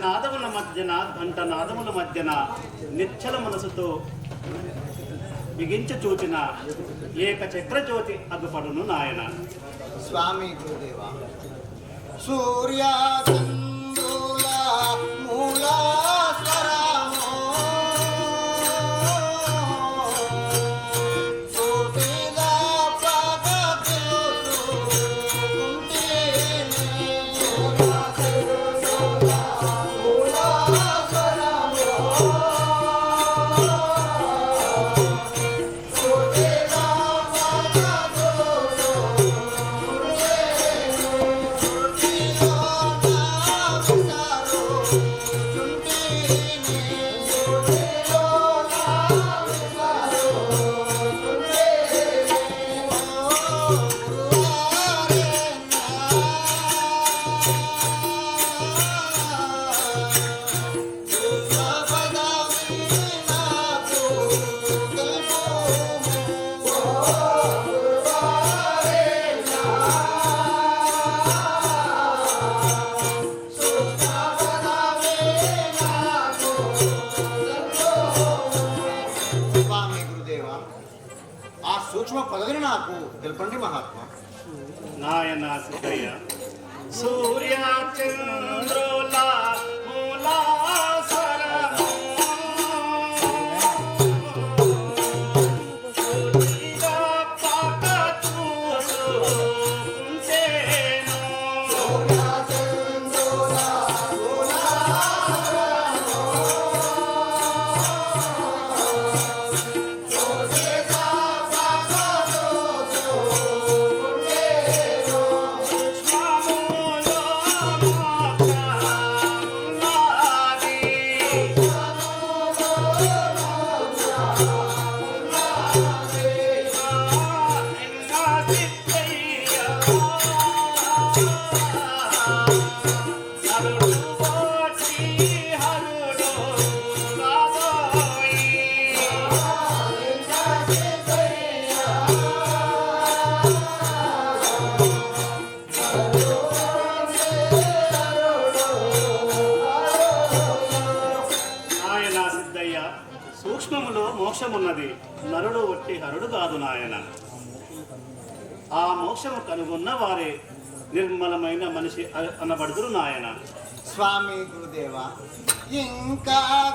నాదముల మధ్యన ఘంట నాదముల మధ్యన నిచ్చల మనసుతో బిగించి చూచిన ఏక చక్రజ్యోతి అగుపడును నాయన. స్వామి గురుదేవ నాకు తెలుపండి మహాత్మా నాయన సిద్ధయ్య సూర్య మోక్షమున్నది. నరుడు ఒట్టి హరుడు కాదు నాయన. ఆ మోక్షము కనుగొన్న వారే నిర్మలమైన మనిషి అ- అనబడుదురు నాయన. స్వామి గురుదేవ ఇంకా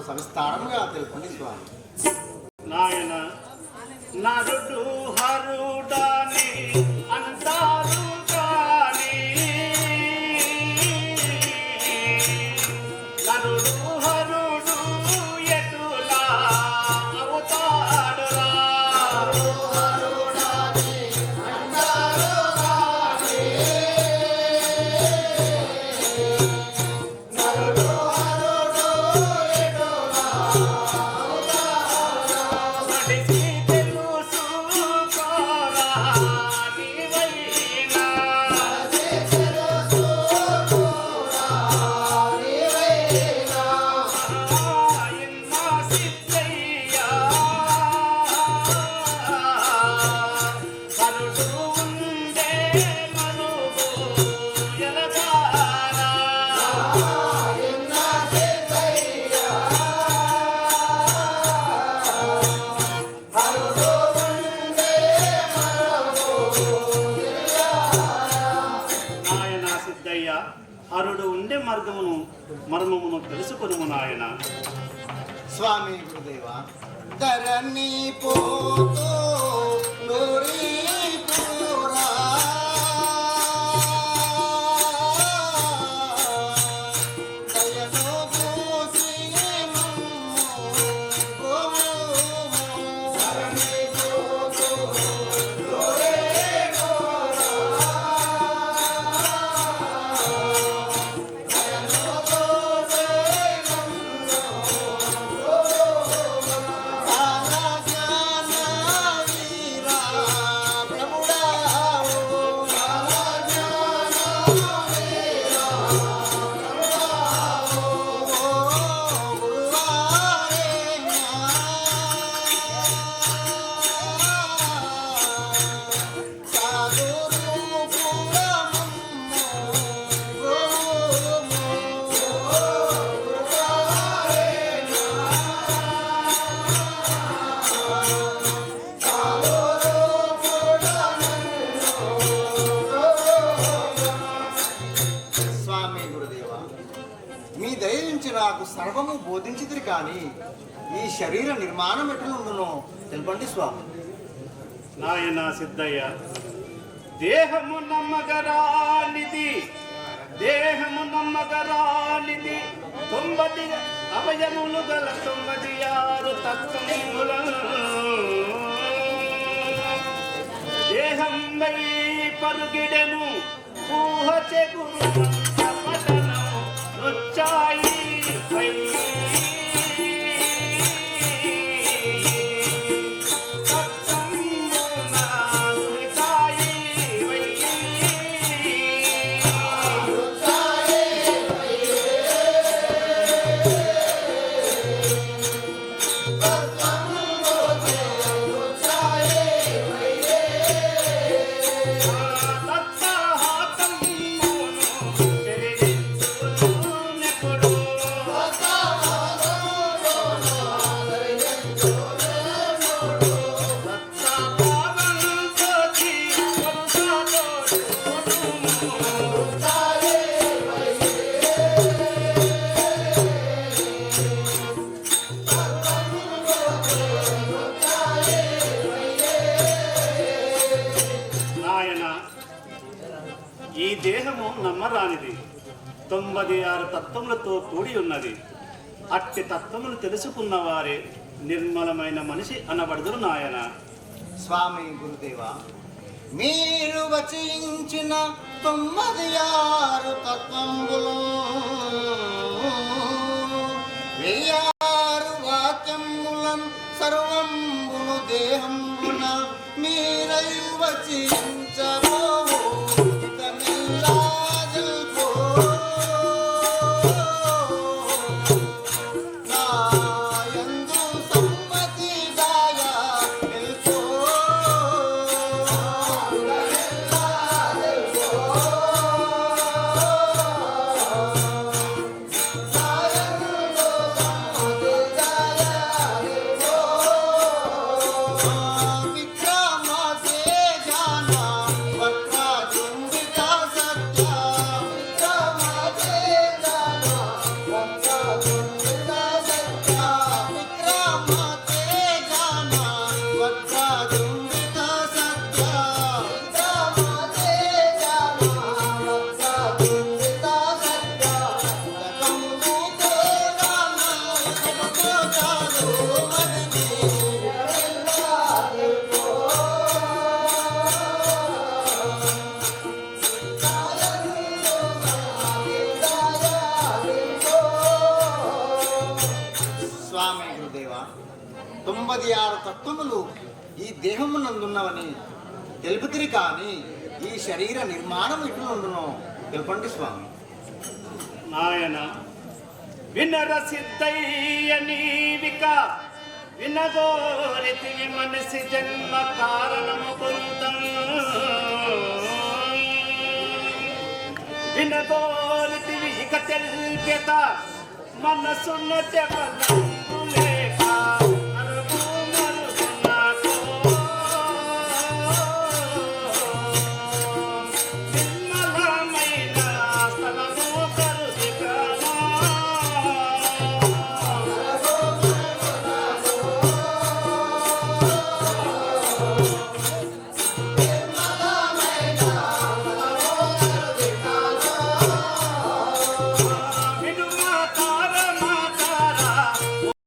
నాకు సంస్థానముగా తెలుపండి స్వామి. నాయనా అరుడు ఉండే మార్గమును మర్మమును తెలుసుకును నాయన. స్వామి గురుదేవ ధరణి పోతో బోధించిదిరి కానీ ఈ శరీర నిర్మాణం ఎట్లుండునో తెలపండి స్వామి. నాయన సిద్ధయ్య దేహము నమ్మగరానిది దేహము నమ్మగరానిది తొంభది అవయములు గల తొమ్మిది ఆరు తత్వముల దేహం వై పరుగిడెను ఊహ చెగురు పటను ఈ దేహము నమ్మరానిది. తొమ్మిది ఆరు తత్వములతో కూడి ఉన్నది. అట్టి తత్వములు తెలుసుకున్న వారే నిర్మలమైన మనిషి అనబడుదురు నాయన. స్వామి గురుదేవ మీరు వచించిన తొమ్మిది ఆరు తత్వములు వెయ్యారు వాక్యములం సర్వంబులు దేహంబున మీరై వచించవో? స్వామి గురుదేవ తొంభది ఆరు తత్వములు ఈ దేహమునందున్నవని తెలుపుతిరి కానీ ఈ శరీర నిర్మాణం ఇట్లుండునో తెలుపండి స్వామి. నాయన వినర సిద్ధయ్య నీవిక వినగోరితివి మనసి జన్మ కారణము కొంత వినగోరితి ఇక తెలిపేత మనసున్న జగలం